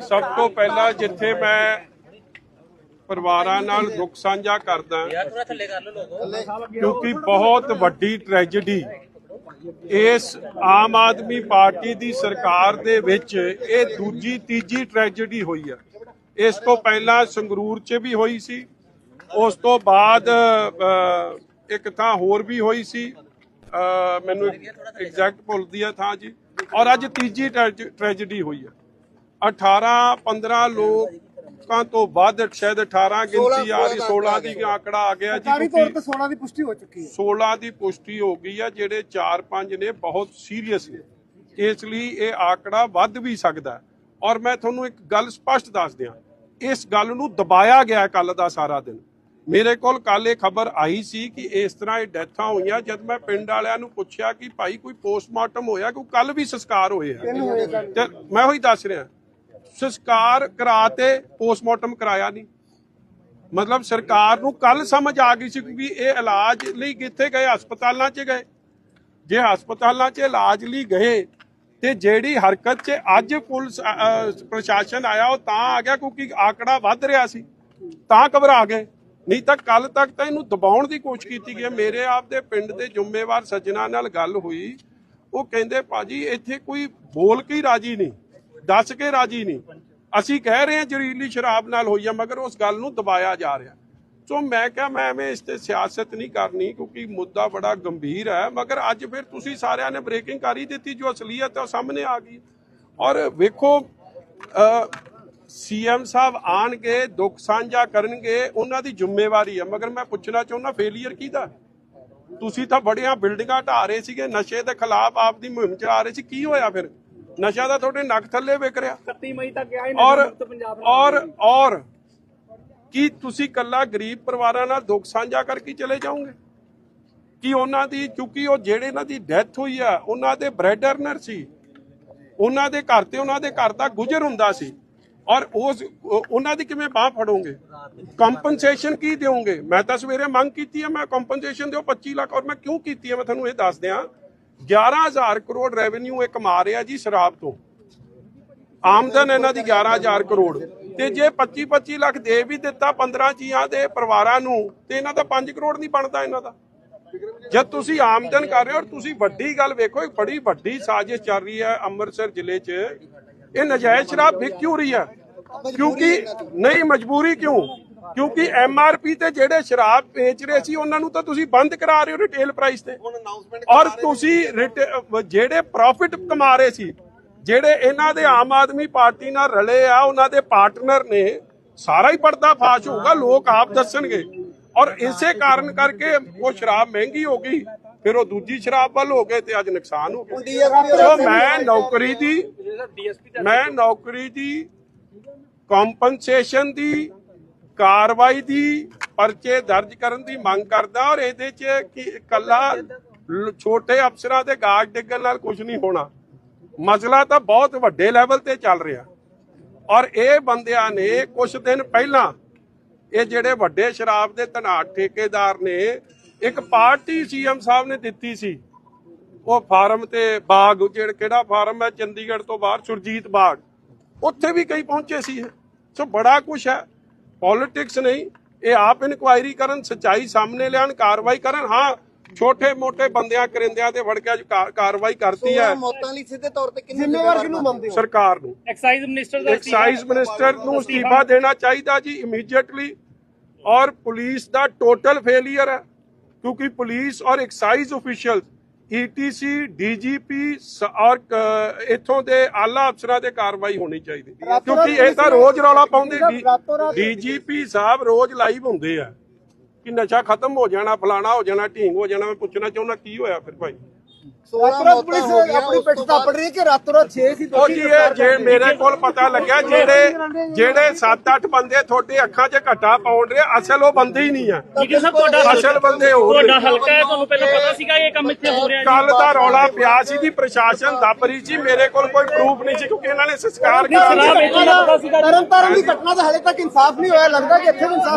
ਸਭ ਤੋਂ ਪਹਿਲਾਂ ਜਿੱਥੇ ਮੈਂ ਪਰਿਵਾਰਾਂ ਨਾਲ ਦੁੱਖ ਸਾਂਝਾ ਕਰਦਾ ਕਿਉਂਕਿ ਬਹੁਤ ਵੱਡੀ ਟ੍ਰੈਜੇਡੀ ਇਸ ਆਮ ਆਦਮੀ ਪਾਰਟੀ ਦੀ ਸਰਕਾਰ ਦੇ ਵਿੱਚ ਇਹ ਦੂਜੀ ਤੀਜੀ ਟ੍ਰੈਜੇਡੀ ਹੋਈ ਹੈ ਇਸ ਤੋਂ ਪਹਿਲਾਂ ਸੰਗਰੂਰ 'ਚ ਵੀ ਹੋਈ ਸੀ ਉਸ ਤੋਂ ਬਾਅਦ ਇੱਕ ਥਾਂ ਹੋਰ ਵੀ ਹੋਈ ਸੀ। ਮੈਨੂੰ ਐਗਜ਼ੈਕਟ ਭੁੱਲਦੀ ਹੈ ਥਾਂ ਜੀ। ਔਰ ਅੱਜ ਤੀਜੀ ਟ੍ਰੈਜੇਡੀ ਹੋਈ ਹੈ 18 15 ਲੋਕਾਂ ਤੋਂ ਵੱਧ ਸ਼ਾਇਦ 18 ਗਿਣਤੀ ਆ ਰਹੀ 16 ਦੀ ਆંકੜਾ ਆ ਗਿਆ ਜੀ ਸਰਕਾਰੀ ਤੌਰ ਤੇ 16 ਦੀ ਪੁਸ਼ਟੀ ਹੋ ਚੁੱਕੀ ਹੈ। 16 ਦੀ ਪੁਸ਼ਟੀ ਹੋ ਗਈ ਆ ਜਿਹੜੇ 4-5 ਨੇ ਬਹੁਤ ਸੀਰੀਅਸ ਨੇ। ਇਸ ਲਈ ਇਹ ਆંકੜਾ ਵੱਧ ਵੀ ਸਕਦਾ ਹੈ। ਔਰ ਮੈਂ ਤੁਹਾਨੂੰ ਇੱਕ ਗੱਲ ਸਪਸ਼ਟ ਦੱਸ ਦਿਆਂ ਇਸ ਗੱਲ ਨੂੰ ਦਬਾਇਆ ਗਿਆ ਕੱਲ ਦਾ ਸਾਰਾ ਦਿਨ। ਮੇਰੇ ਕੋਲ ਕੱਲ ਇਹ ਖਬਰ ਆਈ ਸੀ ਕਿ ਇਸ ਤਰ੍ਹਾਂ ਇਹ ਡੈਥਾਂ ਹੋਈਆਂ ਜਦ ਮੈਂ ਪਿੰਡ ਵਾਲਿਆਂ ਨੂੰ ਪੁੱਛਿਆ ਕਿ ਭਾਈ ਕੋਈ ਪੋਸਟਮਾਰਟਮ ਹੋਇਆ ਕਿ ਕੱਲ ਵੀ ਸੰਸਕਾਰ ਹੋਏ ਆ। ਤੇ ਮੈਂ ਉਹੀ ਦੱਸ ਰਿਹਾ ਸੰਸਕਾਰ ਕਰਾਤੇ ਪੋਸਟਮਾਰਟਮ ਕਰਾਇਆ ਨਹੀਂ। ਮਤਲਬ ਸਰਕਾਰ ਨੂੰ ਕੱਲ ਸਮਝ ਆ ਗਈ ਸੀ ਕਿ ਇਹ ਇਲਾਜ ਲਈ ਕਿੱਥੇ ਗਏ? ਹਸਪਤਾਲਾਂ 'ਚ ਗਏ। ਜੇ ਹਸਪਤਾਲਾਂ 'ਚ ਇਲਾਜ ਲਈ ਗਏ, ਤੇ ਜਿਹੜੀ ਹਰਕਤ 'ਚ ਅੱਜ ਪੁਲਿਸ ਪ੍ਰਸ਼ਾਸਨ ਆਇਆ, ਉਹ ਤਾਂ ਆ ਗਿਆ ਕਿਉਂਕਿ ਆਕੜਾ ਵੱਧ ਰਿਹਾ ਸੀ। ਤਾਂ ਘਬਰਾ ਗਏ। ਨਹੀਂ ਤਾਂ ਕੱਲ ਤੱਕ ਤਾਂ ਇਹਨੂੰ ਦਬਾਉਣ ਦੀ ਕੋਸ਼ਿਸ਼ ਕੀਤੀ ਗਈ ਮੇਰੇ ਆਪ ਦੇ ਪਿੰਡ ਦੇ ਜ਼ਿੰਮੇਵਾਰ ਸੱਜਣਾ ਨਾਲ ਗੱਲ ਹੋਈ। ਉਹ ਕਹਿੰਦੇ, ਭਾਜੀ, ਇੱਥੇ ਕੋਈ ਬੋਲ ਕੇ ਹੀ ਰਾਜੀ ਨਹੀਂ। ਦੱਸ ਕੇ ਰਾਜੀ ਨਹੀਂ। ਅਸੀਂ ਕਹਿ ਰਹੇ ਹਾਂ ਜ਼ਹਿਰੀਲੀ ਸ਼ਰਾਬ ਨਾਲ ਹੋਈ ਆ, ਮਗਰ ਉਸ ਗੱਲ ਨੂੰ ਦਬਾਇਆ ਜਾ ਰਿਹਾ। ਸੋ ਮੈਂ ਕਿਹਾ ਮੈਂ ਐਵੇਂ ਇਸ ਤੇ ਸਿਆਸਤ ਨਹੀਂ ਕਰਨੀ, ਕਿਉਂਕਿ ਮੁੱਦਾ ਬੜਾ ਗੰਭੀਰ ਹੈ। ਮਗਰ ਅੱਜ ਫਿਰ ਤੁਸੀਂ ਸਾਰਿਆਂ ਨੇ ਬ੍ਰੇਕਿੰਗ ਕਰ ਹੀ ਦਿੱਤੀ, ਜੋ ਅਸਲੀਅਤ ਹੈ ਉਹ ਸਾਹਮਣੇ ਆ ਗਈ। ਔਰ ਵੇਖੋ ਸੀਐਮ ਸਾਹਿਬ ਆਣਗੇ, ਦੁੱਖ ਸਾਂਝਾ ਕਰਨਗੇ, ਉਹਨਾਂ ਦੀ ਜ਼ਿੰਮੇਵਾਰੀ ਹੈ। ਮਗਰ ਮੈਂ ਪੁੱਛਣਾ ਚਾਹੁੰਦਾ ਫੇਲੀਅਰ ਕਿਹਦਾ? ਤੁਸੀਂ ਤਾਂ ਬੜੀਆਂ ਬਿਲਡਿੰਗਾਂ ਢਾ ਰਹੇ ਸੀਗੇ, ਨਸ਼ੇ ਦੇ ਖਿਲਾਫ ਆਪ ਦੀ ਮੁਹਿੰਮ ਚਲਾ ਰਹੇ ਸੀ, ਕੀ ਹੋਇਆ ਫਿਰ? ਨਸ਼ਾ ਤਾਂ ਤੁਹਾਡੇ ਨੱਕ ਥੱਲੇ ਵਿਕ ਰਿਹਾ। 31 ਮਈ ਤੱਕ ਆਏ ਔਰ ਔਰ ਔਰ ਕੀ ਤੁਸੀਂ ਕੱਲਾ ਗਰੀਬ ਪਰਿਵਾਰਾਂ ਨਾਲ ਦੁੱਖ ਸਾਂਝਾ ਕਰਕੇ ਚਲੇ ਜਾਓਗੇ? ਕੀ ਉਹਨਾਂ ਦੀ ਕਿਉਂਕਿ ਉਹ ਜਿਹੜੇ ਇਹਨਾਂ ਦੀ ਡੈਥ ਹੋਈ ਆ ਉਹਨਾਂ ਦੇ ਬ੍ਰੈਡ ਅਰਨਰ ਸੀ। ਉਹਨਾਂ ਦੇ ਘਰ ਤੇ ਉਹਨਾਂ ਦੇ ਘਰ ਦਾ ਗੁਜ਼ਰ ਹੁੰਦਾ ਸੀ। ਔਰ ਉਸ ਉਹ- ਉਹਨਾਂ ਦੀ ਕਿਵੇਂ ਬਾਹ ਫੜੋਗੇ? ਕੰਪਨਸੇਸ਼ਨ ਕੀ ਦਿਓਗੇ? ਮੈਂ ਤਾਂ ਸਵੇਰੇ ਮੰਗ ਕੀਤੀ ਹੈ ਮੈਂ ਕੰਪਨਸੇਸ਼ਨ ਦਿਓ 25 ਲੱਖ ਔਰ ਮੈਂ ਕਿਉਂ ਕੀਤੀ ਹੈ ਮੈਂ ਤੁਹਾਨੂੰ ਇਹ ਦੱਸ ਦਿਆਂ 11000 ਕਰੋੜ ਰੈਵਨਿਊ ਇਹ ਕਮਾ ਰਿਹਾ ਜੀ ਸ਼ਰਾਬ ਤੋਂ। ਆਮਦਨ ਇਹਨਾਂ ਦੀ 11000 ਕਰੋੜ। ਤੇ ਜੇ 25 25 ਲੱਖ ਦੇ ਵੀ ਦਿੱਤਾ 15 ਜੀਆਂ ਦੇ ਪਰਿਵਾਰਾਂ ਨੂੰ, ਤੇ ਇਹਨਾਂ ਦਾ 5 ਕਰੋੜ ਨਹੀਂ ਬਣਦਾ ਇਹਨਾਂ ਦਾ। ਜਦ ਤੁਸੀਂ ਆਮਦਨ ਕਰ ਰਹੇ ਹੋ ਔਰ ਤੁਸੀਂ ਵੱਡੀ ਗੱਲ ਵੇਖੋ ਇੱਕ ਬੜੀ ਵੱਡੀ ਸਾਜ਼ਿਸ਼ ਚੱਲ ਰਹੀ ਹੈ ਅੰਮ੍ਰਿਤਸਰ ਜ਼ਿਲ੍ਹੇ 'ਚ। ਇਹ ਨਜਾਇਜ਼ ਸ਼ਰਾਬ ਵਿਕ ਕਿਉਂ ਰਹੀ ਹੈ? ਕਿਉਂਕਿ ਨਹੀਂ, ਮਜਬੂਰੀ ਕਿਉਂ? ਕਿਉਂਕਿ ਐਮਆਰਪੀ ਤੇ ਜਿਹੜੇ ਸ਼ਰਾਬ ਵੇਚ ਰਹੇ ਸੀ ਉਹਨਾਂ ਨੂੰ ਤਾਂ ਤੁਸੀਂ ਬੰਦ ਕਰਾ ਰਹੇ ਹੋ ਰਿਟੇਲ ਪ੍ਰਾਈਸ ਤੇ। ਔਰ ਤੁਸੀਂ ਜਿਹੜੇ ਪ੍ਰੋਫਿਟ ਕਮਾ ਰਹੇ ਸੀ ਜਿਹੜੇ ਇਹਨਾਂ ਦੇ ਆਮ ਆਦਮੀ ਪਾਰਟੀ ਨਾਲ ਰਲੇ ਆ ਉਹਨਾਂ ਦੇ ਪਾਰਟਨਰ ਨੇ ਸਾਰਾ ਹੀ ਪਰਦਾ ਫਾਸ਼ ਹੋਊਗਾ ਲੋਕ ਆਪ ਦੱਸਣਗੇ। ਔਰ ਇਸੇ ਕਾਰਨ ਕਰਕੇ ਉਹ ਸ਼ਰਾਬ ਮਹਿੰਗੀ ਹੋ ਗਈ ਫਿਰ ਉਹ ਦੂਜੀ ਸ਼ਰਾਬ ਵੱਲ ਹੋ ਗਏ ਤੇ ਅੱਜ ਨੁਕਸਾਨ ਹੋ ਗਿਆ। ਮੈਂ ਨੌਕਰੀ ਦੀ ਮੈਂ ਨੌਕਰੀ ਦੀ ਕੰਪਨਸੇਸ਼ਨ ਦੀ ਕਾਰਵਾਈ ਦੀ ਪਰਚੇ ਦਰਜ ਕਰਨ ਦੀ ਮੰਗ ਕਰਦਾ ਔਰ ਇਹਦੇ 'ਚ ਕਿ ਕੱਲਾ ਛੋਟੇ ਅਫਸਰਾਂ ਦੇ ਗਾਜ ਡਿੱਗਣ ਨਾਲ ਕੁਝ ਨਹੀਂ ਹੋਣਾ। ਮਸਲਾ ਤਾਂ ਬਹੁਤ ਵੱਡੇ ਲੈਵਲ ਤੇ ਚੱਲ ਰਿਹਾ। ਔਰ ਇਹ ਬੰਦਿਆਂ ਨੇ ਕੁਝ ਦਿਨ ਪਹਿਲਾਂ ਇਹ ਜਿਹੜੇ ਵੱਡੇ ਸ਼ਰਾਬ ਦੇ ਧਨਾਟ ਠੇਕੇਦਾਰ ਨੇ, ਇੱਕ ਪਾਰਟੀ ਸੀਐਮ ਸਾਹਿਬ ਨੇ ਦਿੱਤੀ ਸੀ। ਉਹ ਫਾਰਮ ਤੇ ਬਾਗ, ਜਿਹੜਾ ਕਿਹੜਾ ਫਾਰਮ ਹੈ, ਚੰਡੀਗੜ੍ਹ ਤੋਂ ਬਾਹਰ ਸੁਰਜੀਤ ਬਾਗ, ਉੱਥੇ ਵੀ ਕਈ ਪਹੁੰਚੇ ਸੀ ਸੋ ਬੜਾ ਕੁਝ ਹੈ। ਪੋਲਿਟਿਕਸ ਨਹੀਂ ਇਹ ਆਪ ਇਨਕੁਆਇਰੀ ਕਰਨ ਸਚਾਈ ਸਾਹਮਣੇ ਲਿਆਣ ਕਾਰਵਾਈ ਕਰਨ। ਹਾਂ ਛੋਟੇ ਮੋਟੇ ਬੰਦਿਆਂ ਕਰਿੰਦਿਆਂ ਤੇ ਵੜ ਕੇ ਕਾਰਵਾਈ ਕਰਤੀ ਹੈ। ਮੌਤਾਂ ਲਈ ਸਿੱਧੇ ਤੌਰ ਤੇ ਕਿੰਨੇ ਜ਼ਿੰਮੇਵਾਰ ਕਿਹਨੂੰ ਮੰਨਦੇ ਹੋ? ਸਰਕਾਰ ਨੂੰ। ਐਕਸਾਈਜ਼ ਮਿਨਿਸਟਰ ਦਾ ਐਕਸਾਈਜ਼ ਮਿਨਿਸਟਰ ਨੂੰ ਅਸਤੀਫਾ ਦੇਣਾ ਚਾਹੀਦਾ ਜੀ ਇਮੀਡੀਏਟਲੀ ਔਰ ਪੁਲਿਸ ਦਾ ਟੋਟਲ ਫੇਲਿਅਰ ਹੈ ਕਿਉਂਕਿ ਪੁਲਿਸ ਔਰ ਐਕਸਾਈਜ਼ ਅਫੀਸ਼ੀਅਲ ਈਟੀਸੀ ਡੀਜੀਪੀ ਔਰ ਇੱਥੋਂ ਦੇ ਆਲਾ ਅਫਸਰਾਂ ਤੇ ਕਾਰਵਾਈ ਹੋਣੀ ਚਾਹੀਦੀ ਕਿਉਂਕਿ ਇਹ ਤਾਂ ਰੋਜ਼ ਰੌਲਾ ਪਾਉਂਦੇ ਡੀਜੀਪੀ ਸਾਹਿਬ ਰੋਜ਼ ਲਾਈਵ ਹੁੰਦੇ ਆ। ਕਿ ਨਸ਼ਾ ਖਤਮ ਹੋ ਜਾਣਾ ਫਲਾਣਾ ਹੋ ਜਾਣਾ ਢੀਂਗ ਹੋ ਜਾਣਾ ਮੈਂ ਪੁੱਛਣਾ ਚਾਹੁੰਦਾ ਕੀ ਹੋਇਆ ਫਿਰ ਭਾਈ? 16 ਰਾਤੋਂ ਪੁਲਿਸ ਆਪਣੀ ਪਿੱਠ ਥਾਪੜ ਰਹੀ ਹੈ ਕਿ ਰਾਤੋਂ ਰਾਤ 6 ਸੀ ਉਹ ਜੀ ਇਹ ਜੇ ਮੇਰੇ ਕੋਲ ਪਤਾ ਲੱਗਿਆ ਜਿਹੜੇ ਜਿਹੜੇ 7-8 ਬੰਦੇ ਤੁਹਾਡੇ ਅੱਖਾਂ 'ਚ ਘਟਾ ਪਾਉਣ ਰਹੇ ਅਸਲ ਉਹ ਬੰਦੇ ਹੀ ਨਹੀਂ ਆ ਜੀ ਸਰ ਤੁਹਾਡਾ ਅਸਲ ਬੰਦੇ ਹੋਰ ਤੁਹਾਡਾ ਹਲਕਾ ਹੈ ਤੁਹਾਨੂੰ ਪਹਿਲਾਂ ਪਤਾ ਸੀਗਾ ਇਹ ਕੰਮ ਇੱਥੇ ਹੋ ਰਿਹਾ ਜੀ ਕੱਲ ਦਾ ਰੌਲਾ ਪਿਆ ਸੀ ਜੀ ਪ੍ਰਸ਼ਾਸਨ ਦੱਬ ਰਹੀ ਸੀ ਮੇਰੇ ਕੋਲ ਕੋਈ ਪ੍ਰੂਫ ਨਹੀਂ ਸੀ ਕਿਉਂਕਿ ਇਹਨਾਂ ਨੇ ਸੰਸਕਾਰ ਕਰਾ ਸ਼ਰਾਬ ਲਿਆ ਵੇਚਣ ਦਾ ਪਤਾ ਸੀਗਾ ਜੀ ਤਰਨ ਤਾਰਨ ਦੀ ਘਟਨਾ ਦਾ ਹਲੇ ਤੱਕ ਇਨਸਾਫ ਨਹੀਂ ਹੋਇਆ ਲੱਗਦਾ ਕਿ ਇੱਥੇ ਵੀ ਇਨਸਾਫ